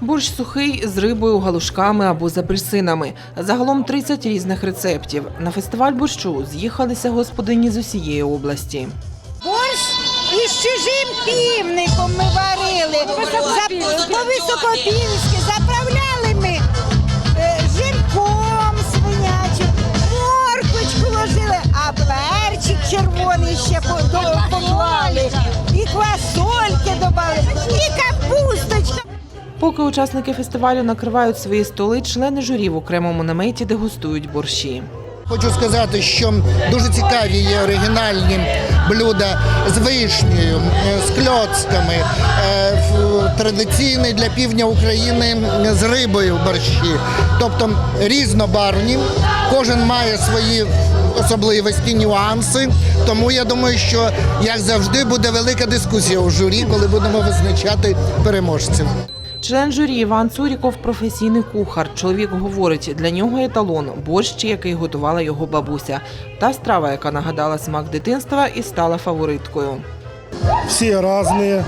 Борщ сухий з рибою, галушками або з апельсинами. Загалом 30 різних рецептів. На фестиваль борщу з'їхалися господині з усієї області. Борщ із чужим півником ми варили. За- По-високопільськи Поки учасники фестивалю накривають свої столи, члени журі в окремому наметі дегустують борщі. Хочу сказати, що дуже цікаві є оригінальні блюда з вишнею, е, з кльоцками, е, традиційний для півдня України з рибою борщі. Тобто різнобарвні, кожен має свої особливості, нюанси. Тому я думаю, що як завжди буде велика дискусія у журі, коли будемо визначати переможців. Член журі Іван Цуріков професійний кухар. Чоловік говорить, для нього еталон борщ, який готувала його бабуся, та страва, яка нагадала смак дитинства і стала фавориткою. Всі разные.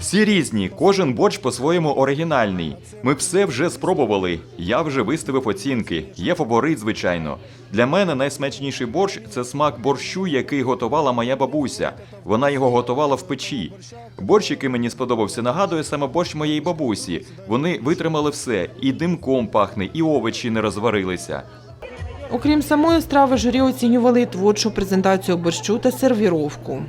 Всі різні, кожен борщ по-своєму оригінальний. Ми все вже спробували. Я вже виставив оцінки. Є фаворит, звичайно. Для мене найсмачніший борщ це смак борщу, який готувала моя бабуся. Вона його готувала в печі. Борщ, який мені сподобався, нагадує саме борщ моєї бабусі. Вони витримали все, і димком пахне, і овочі не розварилися. Окрім самої страви, журі оцінювали і творчу презентацію борщу та сервіровку.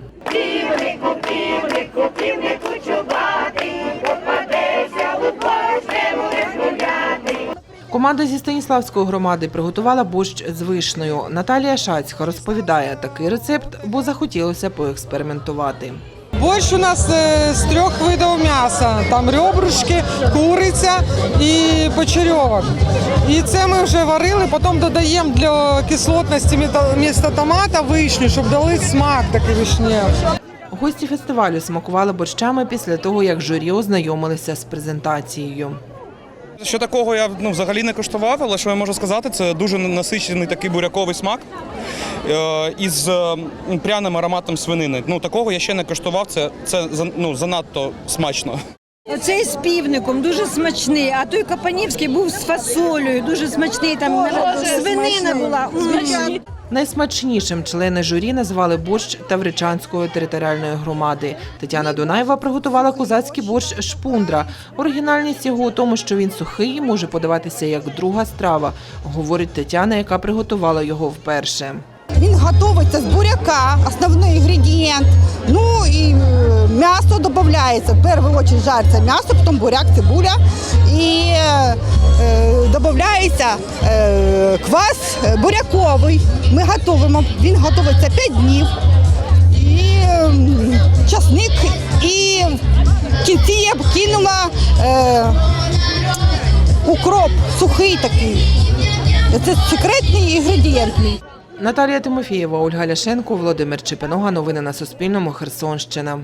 Команда зі Станіславської громади приготувала борщ з вишнею. Наталія Шацька розповідає такий рецепт, бо захотілося поекспериментувати. Борщ у нас е, з трьох видів м'яса. Там ребрышки, куриця і почерьовок. І це ми вже варили, потім додаємо для кислотності місто томата вишню, щоб дали смак такий вишневий. Гості фестивалю смакували борщами після того, як журі ознайомилися з презентацією. Що такого я ну, взагалі не коштував, але що я можу сказати, це дуже насичений такий буряковий смак е, із е, пряним ароматом свинини. Ну такого я ще не коштував. Це, це ну, занадто смачно. Оцей з півником дуже смачний, а той Капанівський був з фасолею, дуже смачний. Там свинина була. Найсмачнішим члени журі назвали борщ Тавричанської територіальної громади. Тетяна Дунаєва приготувала козацький борщ шпундра. Оригінальність його у тому, що він сухий і може подаватися як друга страва, говорить Тетяна, яка приготувала його вперше. Він готується з буряка, основний інгредієнт. Ну і м'ясо додається. В першу чергу жариться м'ясо, потім буряк, цибуля. І е, е, додається е, квас е, буряковий. Ми готуємо. Він готується 5 днів. І ем, часник, і в кінці я б кинула е, укроп сухий такий. Це секретний інгредієнт. Наталія Тимофієва, Ольга Ляшенко, Володимир Чепинога. Новини на Суспільному. Херсонщина.